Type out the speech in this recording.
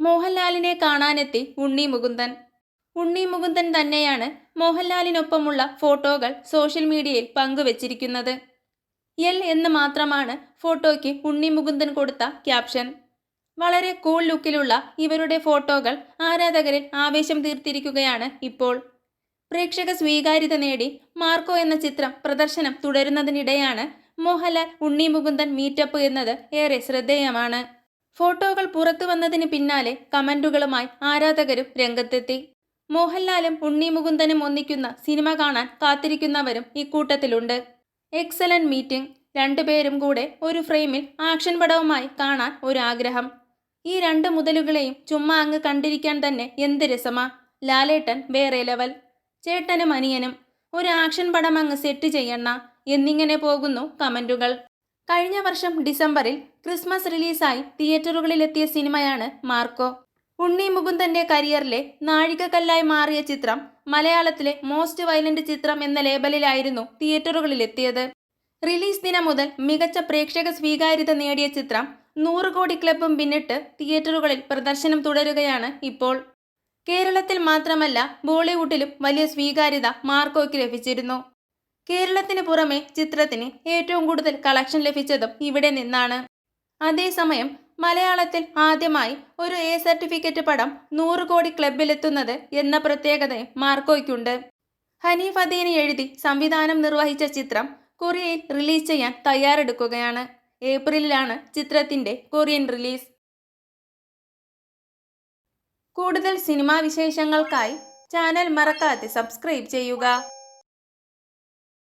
മോഹൻലാലിനെ കാണാനെത്തി ഉണ്ണി മുകുന്ദൻ. ഉണ്ണി മുകുന്ദൻ തന്നെയാണ് മോഹൻലാലിനൊപ്പമുള്ള ഫോട്ടോകൾ സോഷ്യൽ മീഡിയയിൽ പങ്കുവച്ചിരിക്കുന്നത്. എൽ എന്ന് മാത്രമാണ് ഫോട്ടോയ്ക്ക് ഉണ്ണി മുകുന്ദൻ കൊടുത്ത ക്യാപ്ഷൻ. വളരെ കൂൾ ലുക്കിലുള്ള ഇവരുടെ ഫോട്ടോകൾ ആരാധകരിൽ ആവേശം തീർത്തിരിക്കുകയാണ് ഇപ്പോൾ. പ്രേക്ഷക സ്വീകാര്യത നേടി മാർക്കോ എന്ന ചിത്രം പ്രദർശനം തുടരുന്നതിനിടെയാണ് മോഹൻലാൽ ഉണ്ണി മുകുന്ദൻ മീറ്റപ്പ് എന്നത് ഏറെ ശ്രദ്ധേയമാണ്. ഫോട്ടോകൾ പുറത്തു വന്നതിന് പിന്നാലെ കമന്റുകളുമായി ആരാധകരും രംഗത്തെത്തി. മോഹൻലാലും ഉണ്ണി മുകുന്ദനും ഒന്നിക്കുന്ന സിനിമ കാണാൻ കാത്തിരിക്കുന്നവരും ഇക്കൂട്ടത്തിലുണ്ട് എക്സലന്റ് മീറ്റിംഗ് രണ്ടുപേരും കൂടെ ഒരു ഫ്രെയിമിൽ ആക്ഷൻ പടവുമായി കാണാൻ ഒരു ആഗ്രഹം ഈ രണ്ട് മുതലുകളെയും ചുമ്മാ അങ്ങ് കണ്ടിരിക്കാൻ തന്നെ എന്ത് രസമാ. ലാലേട്ടൻ വേറെ ലെവൽ. ചേട്ടനും അനിയനും. ഒരു ആക്ഷൻ പടം അങ്ങ് സെറ്റ് ചെയ്യണ്ണ. എന്നിങ്ങനെ പോകുന്നു കമന്റുകൾ. കഴിഞ്ഞ വർഷം ഡിസംബറിൽ ക്രിസ്മസ് റിലീസായി തിയേറ്ററുകളിലെത്തിയ സിനിമയാണ് മാർക്കോ. ഉണ്ണി മുകുന്ദന്റെ കരിയറിലെ നാഴികക്കല്ലായി മാറിയ ചിത്രം മലയാളത്തിലെ മോസ്റ്റ് വയലന്റ് ചിത്രം എന്ന ലേബലിലായിരുന്നു തിയേറ്ററുകളിലെത്തിയത്. റിലീസ് ദിനം മുതൽ മികച്ച പ്രേക്ഷക സ്വീകാര്യത നേടിയ ചിത്രം നൂറ് കോടി ക്ലബും പിന്നിട്ട് തിയേറ്ററുകളിൽ പ്രദർശനം തുടരുകയാണ് ഇപ്പോൾ. കേരളത്തിൽ മാത്രമല്ല ബോളിവുഡിലും വലിയ സ്വീകാര്യത മാർക്കോയ്ക്ക് ലഭിച്ചിരുന്നു. കേരളത്തിന് പുറമെ ചിത്രത്തിന് ഏറ്റവും കൂടുതൽ കളക്ഷൻ ലഭിച്ചതും ഇവിടെ നിന്നാണ്. അതേസമയം മലയാളത്തിൽ ആദ്യമായി ഒരു എ സർട്ടിഫിക്കറ്റ് പടം നൂറ് കോടി ക്ലബിലെത്തുന്നത് എന്ന പ്രത്യേകതയും മാർക്കോയ്ക്കുണ്ട്. ഹനീഫ് അദീനി എഴുതി സംവിധാനം നിർവഹിച്ച ചിത്രം കൊറിയയിൽ റിലീസ് ചെയ്യാൻ തയ്യാറെടുക്കുകയാണ്. ഏപ്രിലിലാണ് ചിത്രത്തിന്റെ കൊറിയൻ റിലീസ്. കൂടുതൽ സിനിമാ വിശേഷങ്ങൾക്കായി ചാനൽ മറക്കാതെ സബ്സ്ക്രൈബ് ചെയ്യുക.